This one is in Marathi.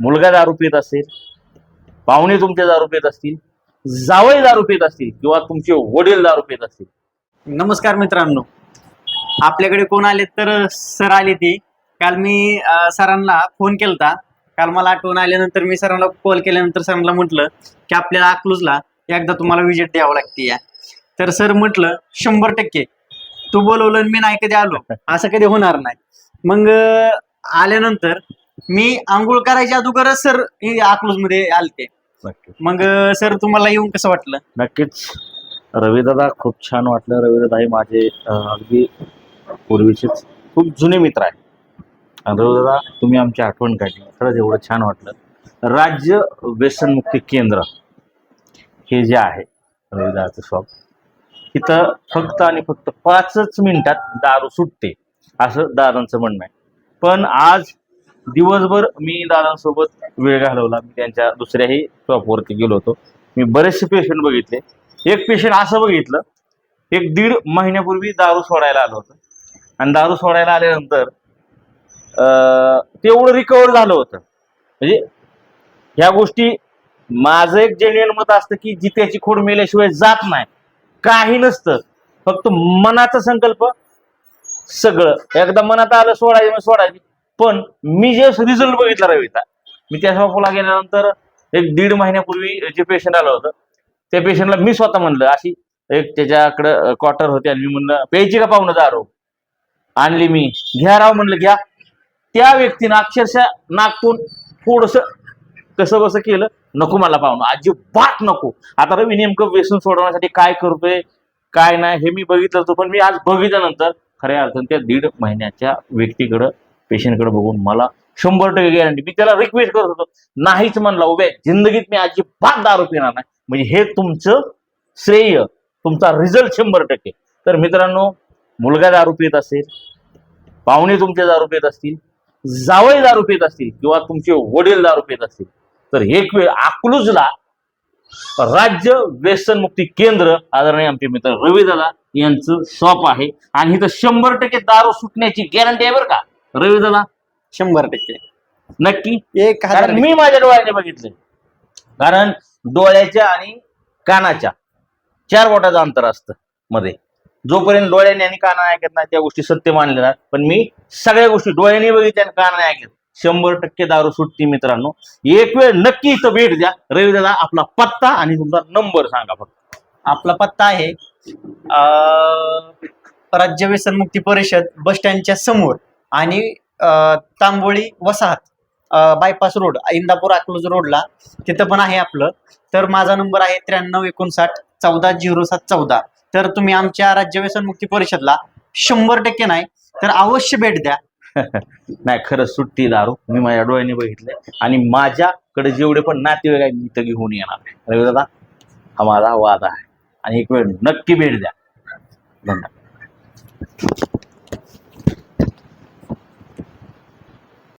मुलगा दारू पित असेल पाहुणे तुमचे दारू पित असतील जावई दारू पित असतील किंवा तुमचे वडील दारू पित असतील. नमस्कार मित्रांनो. आपल्याकडे कोण आले तर सर आले ती. काल मी अं, सरांना फोन केलता. काल मला आठवण आल्यानंतर मी सरांना कॉल केल्यानंतर सरांना म्हटलं की आपल्याला अकलूजला एकदा तुम्हाला विजिट द्यावं लागते या. तर सर म्हटलं शंभर टक्के. तू बोलवलं आणि मी नाही कधी आलो. असं कधी होणार नाही. मग अं, आल्यानंतर मी आंघोळ करायच्या अगोदरच सर अकलूजमध्ये आलते. नक्कीच. मग सर तुम्हाला येऊन कसं वाटलं? नक्कीच. रविदादा खूप छान वाटलं. रविदादा हे माझे अं, अगदी पूर्वीचेच खूप जुने मित्र आहे आणि रविदादा तुम्ही आमची आठवण काढली. खरंच एवढं छान वाटलं. राज्य व्यसनमुक्ती केंद्र हे जे आहे रविदाचं शॉप इथं फक्त आणि फक्त पाचच मिनिटात दारू सुटते असं दादांचं म्हणणं आहे. पण आज दिवसभर मी दादांसोबत वेळ घालवला. मी त्यांच्या दुसऱ्याही शॉपवरती गेलो होतो. मी बरेचसे पेशंट बघितले. एक पेशंट असं बघितलं एक दीड महिन्यापूर्वी दारू सोडायला आलं होतं. आणि दारू सोडायला आल्यानंतर अं, तेवढं रिकवर झालं होतं. म्हणजे ह्या गोष्टी माझं एक जेन्युअन मत असतं की जित्याची खोड मेल्याशिवाय जात नाही. काही नसतं. फक्त मनाचा संकल्प सगळं. एकदा मनात आलं सोडायचं मग सोडायची. पण मी जे रिझल्ट बघितला रविता मी त्या शॉपला गेल्यानंतर एक दीड महिन्यापूर्वी जे पेशंट आलं होतं त्या पेशंटला मी स्वतः म्हणलं अशी एक त्याच्याकडं क्वार्टर होते आणि मी म्हणलं प्यायची का पाहुणं दारू? आणली मी. घ्या राव म्हणलं घ्या. त्या व्यक्तीनं अक्षरशः नागपूर थोडस कसं कसं केलं नको मला पाहुणं अजिबात नको. आता रवी नेमकं व्यसन सोडवण्यासाठी काय करतोय काय नाही हे मी बघितलं होतं पण मी आज बघितल्यानंतर खऱ्या अर्थानं त्या दीड महिन्याच्या व्यक्तीकडं पेशंटकडे बघून मला शंभर टक्के गॅरंटी मी त्याला रिक्वेस्ट करत होतो. नाहीच म्हणला उभ्या जिंदगीत मी अजिबात दारू पिणार नाही. म्हणजे हे तुमचं श्रेय तुमचा रिझल्ट शंभर टक्के. तर मित्रांनो मुलगा दारू पित असेल पाहुणे तुमचे दारू पित असतील जावई दारू पित असतील किंवा तुमचे वडील दारू पित असतील तर एक वेळ अकलूजला राज्य व्यसनमुक्ती केंद्र आदरणीय आमचे मित्र रविदादा यांचं शॉप आहे. आणि इथं शंभर टक्के दारू सुटण्याची गॅरंटी आहे बरं का. रविदादा शंभर टक्के. नक्की? एक हजार कारण मी माझ्या डोळ्याने बघितले कारण डोळ्याच्या आणि कानाच्या चार बोटाचं अंतर असतं मध्ये. जोपर्यंत डोळ्याने आणि कानाने ऐकत नाही त्या गोष्टी सत्य मानले जातात पण मी सगळ्या गोष्टी डोळ्याने बघितल्या आणि कानाने ऐकत. शंभर टक्के दारू सुटती मित्रांनो. एक वेळ नक्की इथं भेट द्या. रविदादा आपला पत्ता आणि तुमचा नंबर सांगा फक्त. आपला पत्ता आहे अं, राज्य व्यसनमुक्ती परिषद बस स्टँडच्या समोर. आणि तांबोळी वसाहत बायपास रोड इंदापूर अकलूज रोडला तिथं पण आहे आपलं. तर माझा नंबर आहे त्र्याण्णव एकोणसाठ चौदा झिरो सात चौदा. तर तुम्ही आमच्या राज्य व्यसनमुक्ती परिषदला शंभर टक्के नाही तर अवश्य भेट द्या. नाही खरंच सुट्टी दारू. मी माझ्या डोळ्याने बघितले आणि माझ्याकडे जेवढे पण नातेवाईक आहेत मी इथं घेऊन येणार रविदादा हा माझा वाद आहे. आणि एक वेळ नक्की भेट द्या. धन्यवाद.